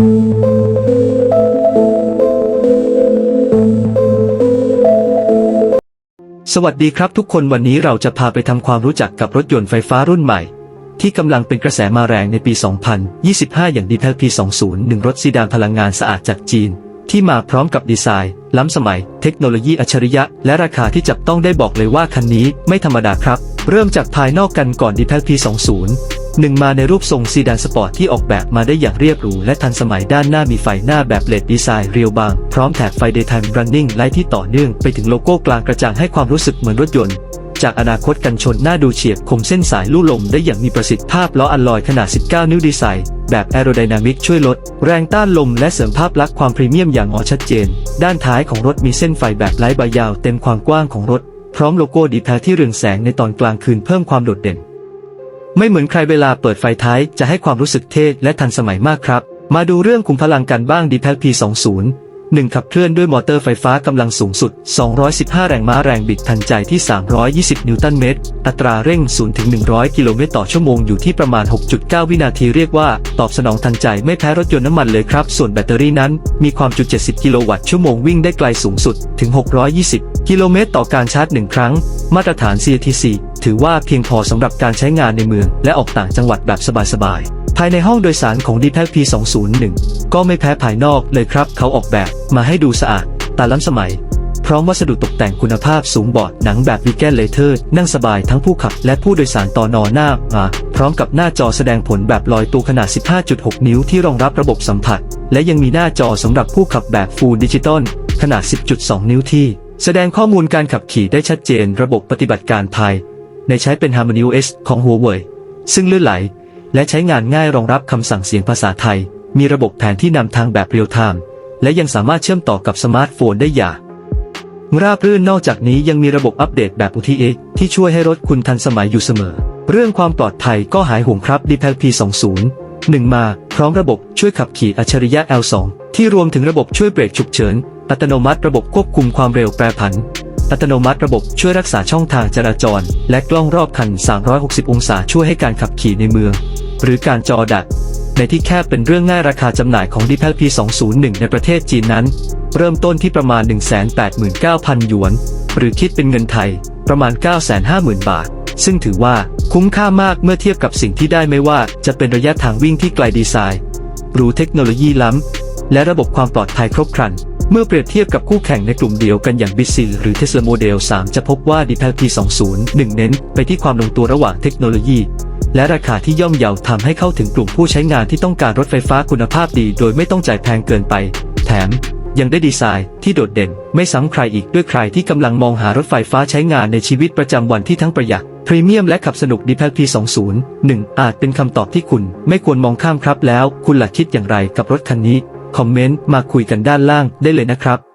สวัสดีครับทุกคนวันนี้เราจะพาไปทำความรู้จักกับรถยนต์ไฟฟ้ารุ่นใหม่ ที่กำลังเป็นกระแสมาแรงในปี 2025 อย่าง d p l P20 1 รถซีดานพลังงานสะอาดจากจีน ที่มาพร้อมกับดีไซน์ ล้ำสมัย เทคโนโลยีอัจฉริยะ และราคาที่จับต้องได้บอกเลยว่าคันนี้ไม่ธรรมดาครับ เริ่มจากภายนอกกันก่อน d p l P20 หนึ่งมาในรูปทรงซีดานสปอร์ตที่ออกแบบมาได้อย่างเรียบหรูและทันสมัยด้านหน้ามีไฟหน้าแบบเลดดีไซน์เรียวบาง พร้อมแถบไฟ Daytime Running ไลท์ที่ต่อเนื่องไปถึงโลโก้กลางกระจ่างให้ความรู้สึกเหมือนรถยนต์ จากอนาคตกันชนหน้าดูเฉียบคมเส้นสายลู่ลมได้อย่างมีประสิทธิภาพล้ออัลลอยขนาด 19 นิ้วดีไซน์แบบแอโรไดนามิกช่วยลด แรงต้านลมและเสริมภาพลักษณ์ความพรีเมียมอย่างออชัดเจน ด้านท้ายของรถมีเส้นไฟแบบไร้ใบยาวเต็มความกว้างของรถ พร้อมโลโก้ดีแพที่เรืองแสงในตอนกลางคืนเพิ่มความโดดเด่น ไม่เหมือนใครเวลาเปิดไฟท้ายจะให้ความรู้สึกเท่และทันสมัยมากครับ มาดูเรื่องคุมพลังกันบ้าง d p a c P20 1 ขับเคลื่อนด้วยมอเตอร์ไฟฟ้ากำลังสูงสุด 215 แรงม้าแรงบิดทันใจที่ 320 นิวตันเมตร อัตราเร่ง0ถึง100 กิโลเมตรต่อชั่วโมงอยู่ที่ประมาณ 6.9 วินาทีเรียกว่า ตอบสนองทันใจไม่แพ้รถยนต์น้ำมันเลยครับ ส่วนแบตเตอรี่นั้น มีความจุ 70 กิโลวัตต์ชั่วโมงวิ่งได้ไกลสูงสุดถึง 620 กิโลเมตรต่อการชาร์จหนึ่งครั้ง มาตรฐาน CTC ถือว่าเพียงพอสำหรับการใช้งานในเมือง และออกต่างจังหวัดแบบสบายๆ ภายในห้องโดยสารของ d p a c P201 ก็ไม่แพ้ภายนอกเลยครับ เขาออกแบบมาให้ดูสะอาดตาล้ำสมัย พร้อมวัสดุตกแต่งคุณภาพสูงบอดหนังแบบวิกเกนเลเทอร์นั่งสบายทั้งผู้ขับและผู้โดยสารต่อนอหน้ามาพร้อมกับหน้าจอแสดงผลแบบลอยตัวขนาด 15.6 นิ้วที่รองรับระบบสัมผัส และยังมีหน้าจอสำหรับผู้ขับแบบ Full Digital ขนาด 10.2 นิ้วที่แสดงข้อมูลการขับขี่ได้ชัดเจนระบบปฏิบัติการภาย ในใช้เป็น Harmony OS ของ Huawei ซึ่งลื่นไหล และใช้งานง่ายรองรับคำสั่งเสียงภาษาไทย มีระบบแผนที่นำทางแบบเรียลไทม์และยังสามารถเชื่อมต่อกับสมาร์ทโฟนได้อย่างราบรื่นนอกจากนี้ยังมีระบบอัปเดตแบบ OTA ที่ช่วยให้รถคุณทันสมัยอยู่เสมอ เรื่องความปลอดภัยก็หายห่วงครับ d p l P20 1 มาพร้อมระบบช่วยขับขี่อัจฉริยะ L2 ที่รวมถึงระบบช่วยเบรกฉุกเฉิน อัตโนมัติระบบควบคุมความเร็วแปรผัน อัตโนมัติระบบช่วยรักษาช่องทางจราจร และกล้องรอบคัน 360 องศาช่วยให้การขับขี่ในเมือง หรือการจอดัด ในที่แคบเป็นเรื่องง่ายราคาจำหน่ายของ d p l P201 ในประเทศจีนนั้น เริ่มต้นที่ประมาณ 189,000 หยวน หรือคิดเป็นเงินไทย ประมาณ 950,000 บาท ซึ่งถือว่าคุ้มค่ามากเมื่อเทียบกับสิ่งที่ได้ไม่ว่าจะเป็นระยะทางวิ่งที่ไกลดีไซน์หรูเทคโนโลยีล้ำและระบบความปลอดภัยครบครัน เมื่อเปรียบเทียบกับคู่แข่งในกลุ่มเดียวกันอย่างบิซิลหรือ Tesla Model 3จะพบว่า d p l P20 1 เน้นไปที่ความลงตัวระหว่างเทคโนโลยี และราคาที่ย่อมเยาทำให้เข้าถึงกลุ่มผู้ใช้งานที่ต้องการรถไฟฟ้าคุณภาพดี โดยไม่ต้องจ่ายแพงเกินไป แถมยังได้ดีไซน์ที่โดดเด่น ไม่ซ้ำใครอีกด้วยใครที่กำลังมองหารถไฟฟ้าใช้งานในชีวิตประจำวันที่ทั้งประหยัดพรีเมียมและขับสนุก d p l P20 1 อาจเป็นคำตอบที่คุณไม่ควรมองข้ามครับแล้ว คุณล่ะคิดอย่างไรกับรถคันนี้ คอมเมนต์มาคุยกันด้านล่างได้เลยนะครับ